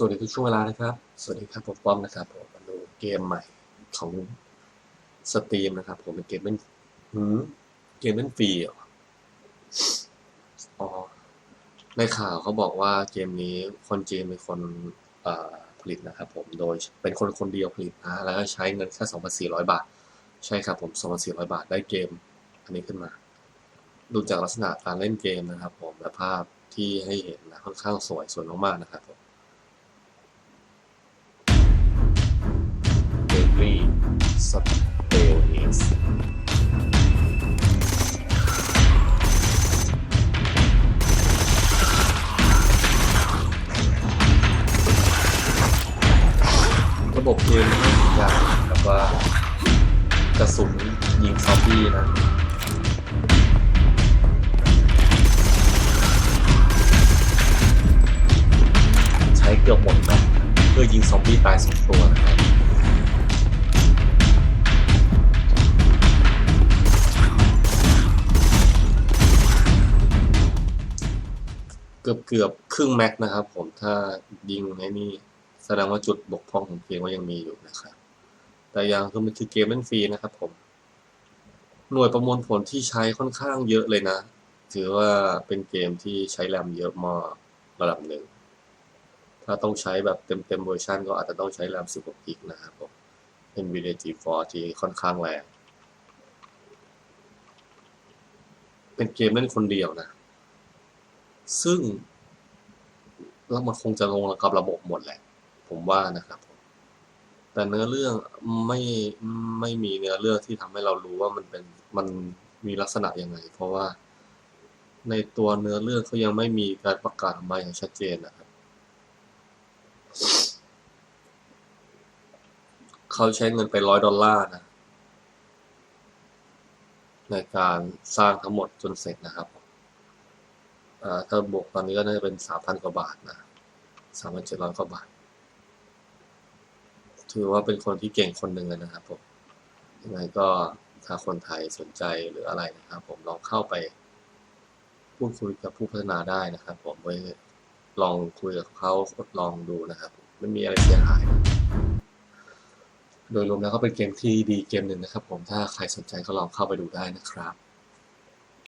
สวัสดีทุกช่วงเวลานะครับ สวัสดีครับผมป้อมนะครับผมมาดูเกมใหม่ของสตรีมนะครับ ผมเป็นเกมเป็นหืมเกมเป็นฟรีอ๋อในข่าวเขาบอกว่าเกมนี้คนจีนเป็นคนผลิตนะครับผมโดยเป็นคนคนเดียวผลิตนะแล้วก็ใช้เงินแค่ 2,400 บาท ใช่ครับผม 2,400 บาทได้เกม อันนี้ขึ้นมา ดูจากลักษณะการเล่นเกมนะครับ ผมและภาพที่ให้เห็นนะค่อนข้างสวยสวยมากๆนะครับผม Stillness ระบบเกมไม่ทุกอย่างแบบว่ากระสุนยิงซอมบี้นะใช้เกือบหมดนะเพื่อยิงซอมบี้ตายสองตัวนะครับ กือบเกือบครึ่งแม็กนะครับ ผมถ้ายิงไอ้นี่แสดงว่าจุดบกพร่องของเกมก็ยังมีอยู่นะครับ แต่อยังคือมันคือเกมเล่นฟรีนะครับผม หน่วยประมวลผลที่ใช้ค่อนข้างเยอะเลยนะ ถือว่าเป็นเกมที่ใช้แรมเยอะมากระดับหนึ่ง ถ้าต้องใช้แบบเต็มเต็มเวอร์ชันก็อาจจะต้องใช้แรม16กิกนะครับผม NVIDIA GeForce ที่ค่อนข้างแรง เป็นเกมเล่นคนเดียวนะ ซึ่งแล้วมันคงจะลงกับระบบหมดแหละ ผมว่านะครับ แต่เนื้อเรื่องไม่ไม่มีเนื้อเรื่องที่ทำให้เรารู้ว่ามันเป็นมันมีลักษณะยังไง เพราะว่าในตัวเนื้อเรื่องเขายังไม่มีการประกาศออกมาอย่างชัดเจนนะครับเขาใช้เงินไปร้อยดอลลาร์นะ ในการสร้างทั้งหมดจนเสร็จนะครับ ถ้าบวกตอนนี้ก็น่าจะเป็นสามพันกว่าบาทนะสามพันเจ็ดร้อยกว่าบาท ถือว่าเป็นคนที่เก่งคนหนึ่งเลยนะครับผมยังไงก็ถ้าคนไทยสนใจหรืออะไรนะครับ ผมลองเข้าไปพูดคุยกับผู้พัฒนาได้นะครับ ผมไปลองคุยกับเขาทดลองดูนะครับ ไม่มีอะไรเสียหายโดยรวมแล้วก็เป็นเกมที่ดีเกมหนึ่งนะครับ ผมถ้าใครสนใจก็ลองเข้าไปดูได้นะครับ